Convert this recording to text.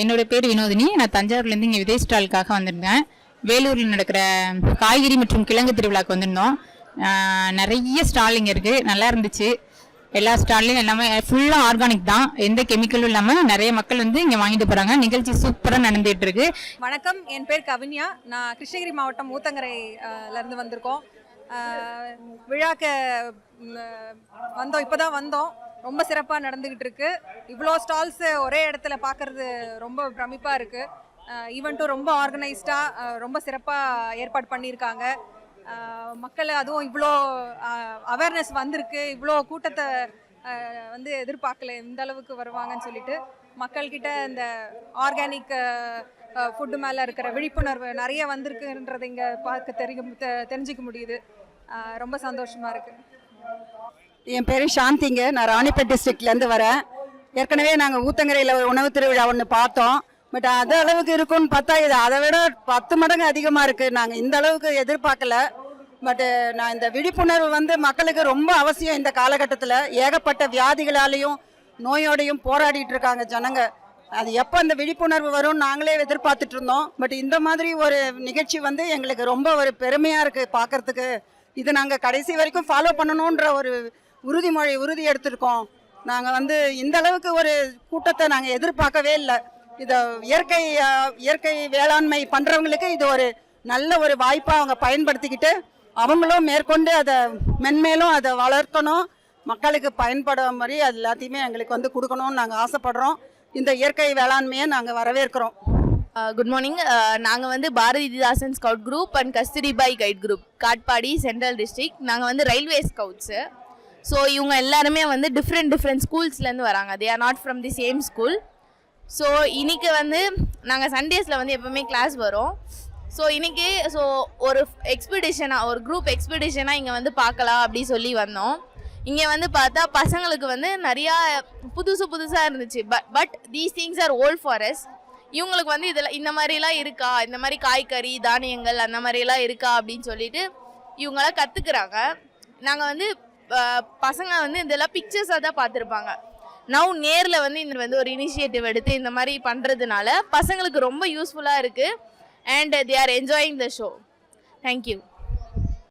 என்னோட பேர் வினோதினி. நான் தஞ்சாவூர்லேருந்து இங்கே விதை ஸ்டாலுக்காக வந்திருந்தேன். வேலூரில் நடக்கிற காய்கறி மற்றும் கிழங்கு திருவிழாவுக்கு வந்திருந்தோம். நிறைய ஸ்டால் இங்கே இருக்குது நல்லா இருந்துச்சு. எல்லா ஸ்டால்லையும் எல்லாமே ஃபுல்லாக ஆர்கானிக் தான். எந்த கெமிக்கலும் இல்லாமல் நிறைய மக்கள் வந்து இங்கே வாங்கிட்டு போகிறாங்க நிகழ்ச்சி சூப்பராக நடந்துகிட்டு இருக்கு. வணக்கம். என் பேர் கவின்யா. நான் கிருஷ்ணகிரி மாவட்டம் ஊத்தங்கரைலேருந்து வந்திருக்கோம். விழாக்கு வந்தோம். இப்போ தான் வந்தோம். ரொம்ப சிறப்பாக நடந்துக்கிட்டு இருக்கு. இவ்வளோ ஸ்டால்ஸ் ஒரே இடத்துல பார்க்கறது ரொம்ப பிரமிப்பாக இருக்கு. ஈவெண்ட்டும் ரொம்ப ஆர்கனைஸ்டாக ரொம்ப சிறப்பாக ஏற்பாடு பண்ணியிருக்காங்க. மக்கள் அதுவும் இவ்வளோ அவேர்னஸ் வந்திருக்கு. இவ்வளோ கூட்டத்தை வந்து எதிர்பார்க்கல. இந்த அளவுக்கு வருவாங்கன்னு சொல்லிட்டு மக்கள்கிட்ட இந்த ஆர்கானிக் ஃபுட்டு மேலே இருக்கிற விழிப்புணர்வு நிறைய வந்திருக்குன்றது இங்கே பார்க்க தெரிய தெ- தெரிஞ்சுக்க முடியுது. ரொம்ப சந்தோஷமாக இருக்குது என் பேர் சாந்திங்க. நான் ராணிப்பேட் டிஸ்ட்ரிக்ட்லேருந்து வரேன். ஏற்கனவே நாங்கள் ஊத்தங்கரையில் ஒரு உணவு திருவிழா ஒன்று பார்த்தோம். பட் அது அளவுக்கு இருக்கும்னு பார்த்தா இது அதை விட பத்து மடங்கு அதிகமாக இருக்குது நாங்கள் இந்த அளவுக்கு எதிர்பார்க்கல. பட்டு நான் இந்த விழிப்புணர்வு வந்து மக்களுக்கு ரொம்ப அவசியம் இந்த காலகட்டத்தில். ஏகப்பட்ட வியாதிகளாலையும் நோயோடையும் போராடிட்டு இருக்காங்க ஜனங்க. அது எப்போ அந்த விழிப்புணர்வு வரும் நாங்களே எதிர்பார்த்துட்டு இருந்தோம். பட் இந்த மாதிரி ஒரு நிகழ்ச்சி வந்து எங்களுக்கு ரொம்ப ஒரு பெருமையாக இருக்குது பார்க்கறதுக்கு. இதை நாங்கள் கடைசி வரைக்கும் ஃபாலோ பண்ணணுன்ற ஒரு உறுதிமொழி உறுதி எடுத்திருக்கோம். நாங்கள் வந்து இந்த அளவுக்கு ஒரு கூட்டத்தை நாங்கள் எதிர்பார்க்கவே இல்லை. இதை இயற்கை இயற்கை வேளாண்மை பண்ணுறவங்களுக்கு இது ஒரு நல்ல ஒரு வாய்ப்பாக அவங்க பயன்படுத்திக்கிட்டு அவங்களும் மேற்கொண்டு அதை மென்மேலும் அதை வளர்க்கணும். மக்களுக்கு பயன்பட மாதிரி அது எல்லாத்தையுமே எங்களுக்கு வந்து கொடுக்கணும்னு நாங்கள் ஆசைப்படுறோம். இந்த இயற்கை வேளாண்மையை நாங்கள் வரவேற்கிறோம். குட் மார்னிங் நாங்கள் வந்து Bharathidasan scout group and Kasturibai guide group Katpadi central district நாங்கள் வந்து ரயில்வே ஸ்கவுட்ஸு ஸோ இவங்க எல்லாருமே வந்து டிஃப்ரெண்ட் டிஃப்ரெண்ட் ஸ்கூல்ஸ்லேருந்து வராங்க. They are not from the same school so இன்றைக்கி வந்து நாங்கள் சண்டேஸில் வந்து எப்போவுமே கிளாஸ் வரும். ஸோ இன்றைக்கி ஸோ ஒரு எக்ஸ்பிடிஷனாக ஒரு குரூப் எக்ஸ்பிடிஷனாக இங்கே வந்து பார்க்கலாம் அப்படி சொல்லி வந்தோம். இங்கே வந்து பார்த்தா பசங்களுக்கு வந்து நிறையா புதுசு புதுசாக இருந்துச்சு. But but these things are old forest இவங்களுக்கு வந்து இதில் இந்த மாதிரிலாம் இருக்கா? இந்த மாதிரி காய்கறி தானியங்கள் அந்த மாதிரிலாம் இருக்கா? அப்படின்னு சொல்லிட்டு இவங்களாம் கற்றுக்குறாங்க நாங்கள் வந்து பசங்க வந்து இதெல்லாம் பிக்சர்ஸாக தான் பார்த்துருப்பாங்க. நான் நேரில் வந்து இந்த வந்து ஒரு இனிஷியேட்டிவ் எடுத்து இந்த மாதிரி பண்ணுறதுனால பசங்களுக்கு ரொம்ப யூஸ்ஃபுல்லாக இருக்குது and they are enjoying the show thank you